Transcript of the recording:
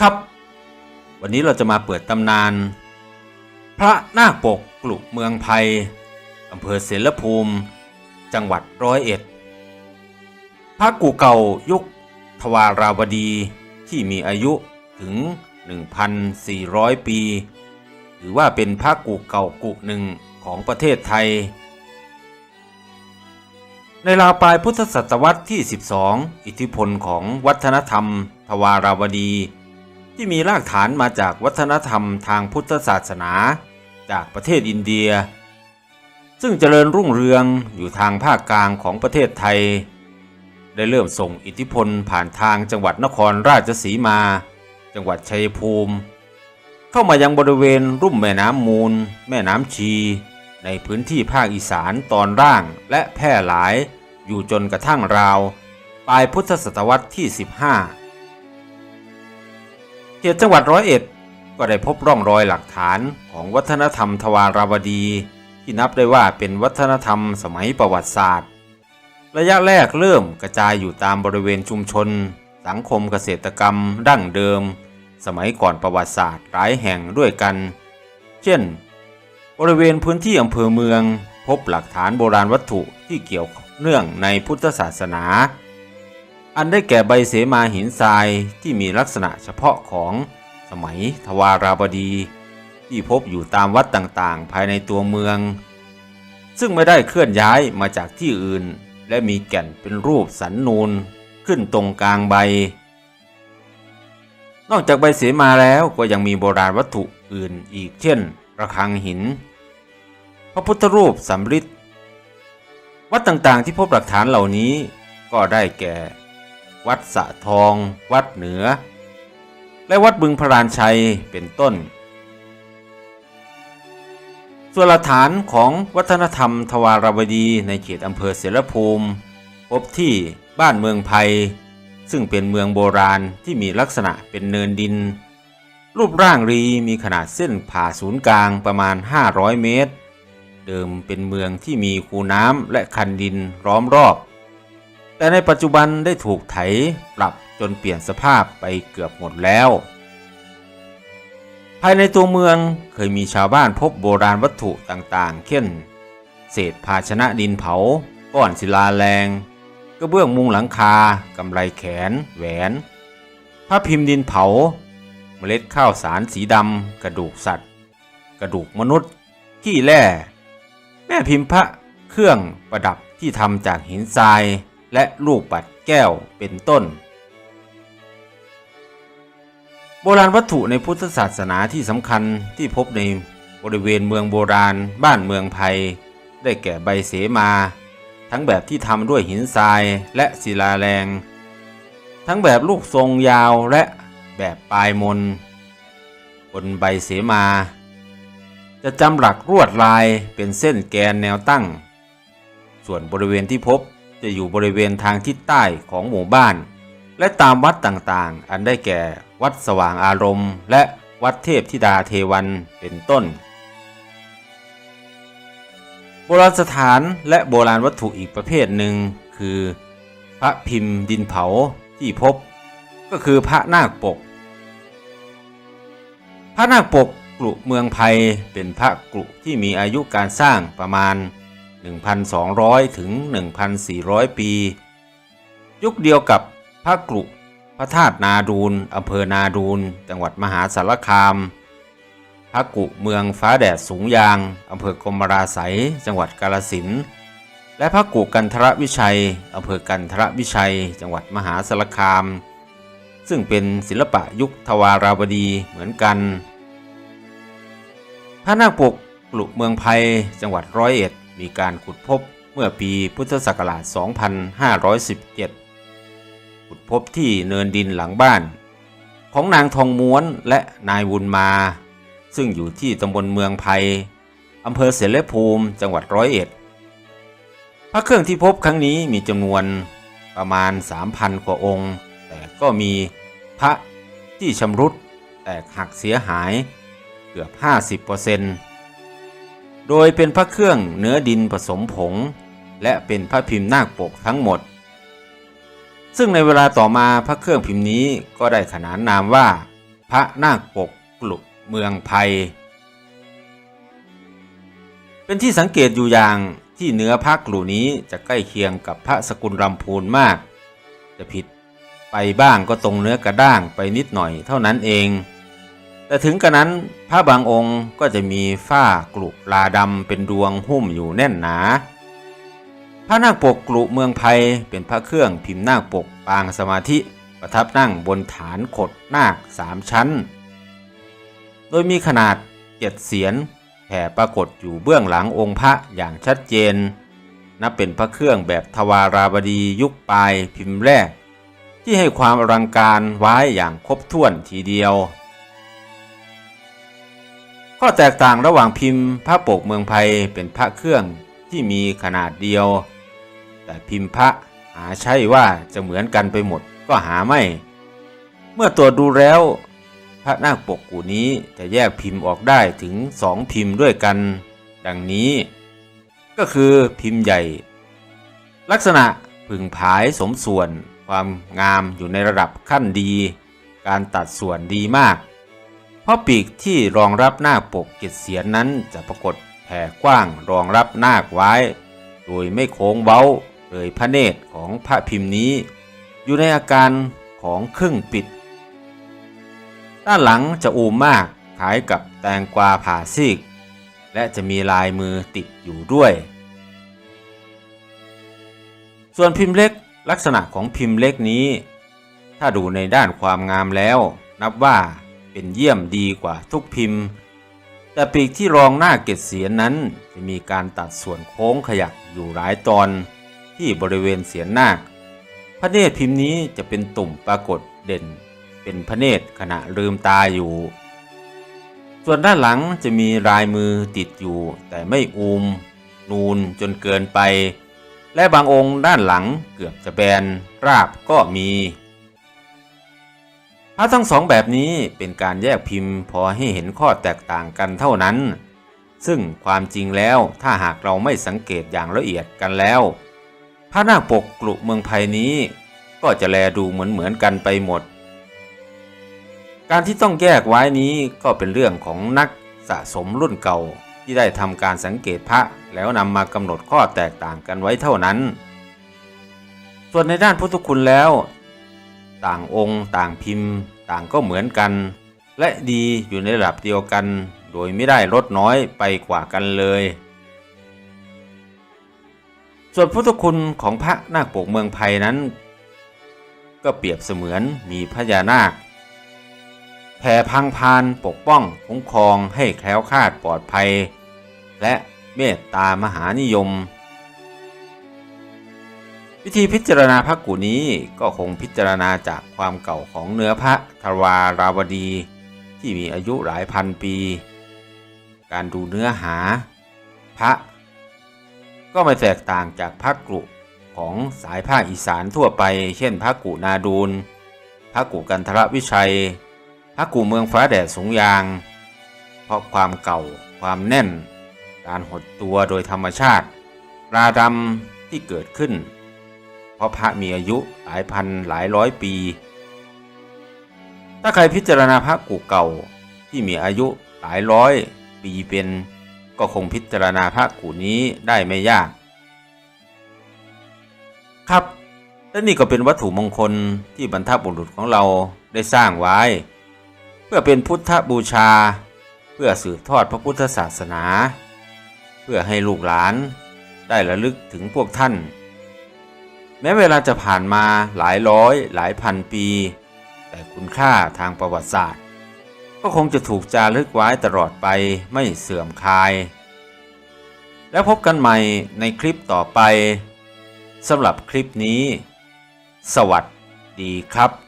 ครับ วันนี้เราจะมาเปิดตำนาน พระนาคปกกลุเมืองไพยอำเภอเสรภูมิ จังหวัดร้อยเอ็ด พระกูเก่ายุคทวาราวดีที่มีอายุถึง 1,400 ปี หรือว่าเป็นพระกูเก่ากุหนึ่งของประเทศไทย ในราวปลายพุทธศตวรรษที่ 12 อิทธิพลของวัฒนธรรมทวาราวดี ที่มีรากฐานมาจากวัฒนธรรมทางพุทธศาสนา จากประเทศอินเดีย ซึ่งเจริญรุ่งเรืองอยู่ทางภาคกลางของประเทศไทย ได้เริ่มส่งอิทธิพลผ่านทางจังหวัดนครราชสีมา จังหวัดชัยภูมิ เข้ามายังบริเวณรุ่มแม่น้ำมูล แม่น้ำชี ในพื้นที่ภาคอีสานตอนล่างและแพร่หลายอยู่จนกระทั่งราวปลายพุทธศตวรรษที่ 15 ตจังหวัดร้อยเอ็ด ก็ได้พบร่องรอยหลักฐานของวัฒนธรรมทวาราวดี ที่นับได้ว่าเป็นวัฒนธรรมสมัยประวัติศาสตร์ ระยะแรกเริ่มกระจายอยู่ตามบริเวณชุมชน สังคมเกษตรกรรม ดั้งเดิม สมัยก่อนประวัติศาสตร์หลายแห่งด้วยกัน เช่น บริเวณพื้นที่อำเภอเมือง พบหลักฐานโบราณวัตถุที่เกี่ยวเนื่องในพุทธศาสนา อันได้แก่ใบเสมาหินทรายที่มีลักษณะเฉพาะของสมัยทวาราบดี ที่พบอยู่ตามวัดต่างๆ ภายในตัวเมือง ซึ่งไม่ได้เคลื่อนย้ายมาจากที่อื่น และมีแก่นเป็นรูปสันนูนขึ้นตรงกลางใบ นอกจากใบเสมาแล้วก็ยังมีโบราณวัตถุอื่นอีกเช่น ระฆังหิน พระพุทธรูปสำริดวัดต่างๆที่พบหลักฐานเหล่านี้ก็ได้แก่ วัดสะทอง วัดเหนือ และวัดบึงพรานชัยเป็นต้น ส่วนหลักฐานของวัฒนธรรมทวารวดีในเขตอำเภอเสรภูมิ พบที่บ้านเมืองไพยซึ่งเป็นเมืองโบราณที่มีลักษณะเป็นเนินดิน รูปร่างรีมีขนาดเส้นผ่าศูนย์กลางประมาณ 500 เมตร เดิมเป็นเมืองที่มีคูน้ำและคันดินล้อมรอบ แต่ในปัจจุบันได้ถูกไถปรับจนเปลี่ยนสภาพไปเกือบหมดแล้ว ภายในตัวเมืองเคยมีชาวบ้านพบโบราณวัตถุต่างๆ เช่น เศษภาชนะดินเผา ก้อนศิลาแรงกระเบื้องมุงหลังคากำไรแขน แหวนพระพิมพ์ดินเผา เมล็ดข้าวสารสีดำ กระดูกสัตว์ กระดูกมนุษย์ ขี้แร่ แม่พิมพ์พระเครื่องประดับที่ทำจากหินทราย และลูกปัดแก้วเป็นต้น โบราณวัตถุในพุทธศาสนาที่สำคัญที่พบในบริเวณเมืองโบราณ บ้านเมืองไทย ได้แก่ใบเสมา ทั้งแบบที่ทำด้วยหินทรายและศิลาแรง ทั้งแบบลูกทรงยาวและแบบปลายมนบนใบเสมา จะจำหลักรวดลายเป็นเส้นแกนแนวตั้ง ส่วนบริเวณที่พบ จะอยู่บริเวณทางทิศใต้ของหมู่บ้าน และตามวัดต่างๆ อันได้แก่วัดสว่างอารมณ์ และวัดเทพธิดาเทวันเป็นต้น โบราณสถานและโบราณวัตถุอีกประเภทหนึ่งคือ พระพิมพ์ดินเผาที่พบ ก็คือพระนาคปก พระนาคปกกลุเมืองไทยเป็นพระกลุที่มีอายุการสร้างประมาณ 1,200 ถึง 1,400 ปี ยุคเดียวกับพระกลุพระธาตุนาดูนอำเภอนาดูนจังหวัดมหาสารคาม พระกุเมืองฟ้าแดดสูงยางอำเภอกรมราไสยจังหวัดกาลสินและพระกุกันทรวิชัยอำเภอกันทรวิชัย จังหวัดมหาสารคาม ซึ่งเป็นศิลปะยุคทวาราวดีเหมือนกัน พระนาคปกกลุเมืองไพยจังหวัดร้อยเอ็ด มีการขุดพบเมื่อปีพุทธศักราช 2517 ขุดพบที่เนินดินหลังบ้าน ของนางทองม้วนและนายวุญมา ซึ่งอยู่ที่ตำบลเมืองไพอำเภอเสรภูมิจังหวัดร้อยเอ็ด พระเครื่องที่พบครั้งนี้มีจำนวนประมาณ 3,000 กว่าองค์ แต่ก็มีพระที่ชำรุดแตกหักเสียหายเกือบ 50% โดยเป็นพระเครื่องเนื้อดินผสมผง และเป็นพระพิมพ์นาคปกทั้งหมด ซึ่งในเวลาต่อมาพระเครื่องพิมพ์นี้ก็ได้ขนานนามว่า พระนาคปกกลุเมืองไพยเป็นที่สังเกตอยู่อย่างที่เนื้อพระกลุนี้จะใกล้เคียงกับพระสกุลรำพูนมาก จะผิดไปบ้างก็ตรงเนื้อกระด้างไปนิดหน่อยเท่านั้นเอง แต่ถึงกระนั้นพระบางองค์ก็จะมีฝ้ากลุลาดำเป็นดวงหุ้มอยู่แน่นหนา พระนาคปกกลุเมืองไพยเป็นพระเครื่องพิมพ์นาคปกปางสมาธิประทับนั่งบนฐานขดนาคสามชั้น โดยมีขนาดเจ็ดเสียนแผ่ปรากฏอยู่เบื้องหลังองค์พระอย่างชัดเจน นับเป็นพระเครื่องแบบทวาราบดียุคปลายพิมพ์แรก ที่ให้ความอลังการไว้อย่างครบถ้วนทีเดียว ข้อแตกต่างระหว่างพิมพ์พระปกเมืองไทยเป็นพระเครื่องที่มีขนาดเดียว แต่พิมพ์พระหาใช่ว่าจะเหมือนกันไปหมดก็หาไม่ เมื่อตรวจดูแล้ว พระนาคปกกูนี้จะแยกพิมพ์ออกได้ถึงสองพิมพ์ด้วยกัน ดังนี้ ก็คือพิมพ์ใหญ่ ลักษณะผึ่งผายสมส่วน ความงามอยู่ในระดับขั้นดี การตัดส่วนดีมาก เพราะปีกที่รองรับหน้าปกเกศเสียนนั้นจะปรากฏแผ่กว้างรองรับหน้าคไว้ โดยไม่โค้งเบ้าเลยพระเนตรของพระพิมพ์นี้ อยู่ในอาการของครึ่งปิด ด้านหลังจะอูมมากคล้ายกับแตงกวาผ่าซีก และจะมีลายมือติดอยู่ด้วย ส่วนพิมพ์เล็กลักษณะของพิมพ์เล็กนี้ ถ้าดูในด้านความงามแล้ว นับว่า เป็นเยี่ยมดีกว่าทุกพิมพ์ แต่ปีกที่รองหน้าเกศเสียนนั้นจะมีการตัดส่วนโค้งขยักอยู่หลายตอนที่บริเวณเสียนหน้าค พระเนตรพิมพ์นี้จะเป็นตุ่มปรากฏเด่น เป็นพระเนตรขณะลืมตาอยู่ ส่วนด้านหลังจะมีลายมือติดอยู่ แต่ไม่อูม นูนจนเกินไป และบางองค์ด้านหลังเกือบจะแบนราบก็มี พระทั้งสองแบบนี้เป็นการแยกพิมพ์พอให้เห็นข้อแตกต่างกันเท่านั้น ซึ่งความจริงแล้วถ้าหากเราไม่สังเกตอย่างละเอียดกันแล้ว พระนาคปกกลุเมืองไทยนี้ ก็จะแลดูเหมือนเหมือนกันไปหมด การที่ต้องแยกไว้นี้ก็เป็นเรื่องของนักสะสมรุ่นเก่าที่ได้ทำการสังเกตพระแล้วนำมากำหนดข้อแตกต่างกันไว้เท่านั้น ส่วนในด้านพุทธคุณแล้ว ต่างองค์ต่างพิมพ์ ต่างก็เหมือนกัน และดีอยู่ในระดับเดียวกัน โดยไม่ได้ลดน้อยไปกว่ากันเลย ส่วนพุทธคุณของพระนาคปกเมืองไทยนั้น ก็เปรียบเสมือนมีพญานาคแผ่พังพานปกป้องคุ้มครองให้แคล้วคลาดปลอดภัย และเมตตามหานิยม วิธีพิจารณาพระกุนี้ก็คงพิจารณาจากความเก่าของเนื้อพระทวาราวดี ที่มีอายุหลายพันปี การดูเนื้อหา พระ ก็ไม่แตกต่างจากพระกุของสายภาคอีสานทั่วไป เช่นพระกุนาดูลพระกุกันทรวิชัย พระกุเมืองฟ้าแดดสงยาง เพราะความเก่าความแน่น การหดตัวโดยธรรมชาติราดำที่เกิดขึ้น เพราะพระมีอายุหลายพันหลายร้อยปี ถ้าใครพิจารณาพระกุเก่าที่มีอายุหลายร้อยปีเป็น ก็คงพิจารณาพระกุนี้ได้ไม่ยาก ครับและนี่ก็เป็นวัตถุมงคลที่บรรพบุรุษของเราได้สร้างไว้ เพื่อเป็นพุทธบูชา เพื่อสืบทอดพระพุทธศาสนา เพื่อให้ลูกหลานได้ระลึกถึงพวกท่าน แม้เวลาจะผ่านมาหลายร้อยหลายพันปี แต่คุณค่าทางประวัติศาสตร์ ก็คงจะถูกจารึกไว้ตลอดไปไม่เสื่อมคลาย แล้วพบกันใหม่ในคลิปต่อไปสำหรับคลิปนี้ สวัสดีครับ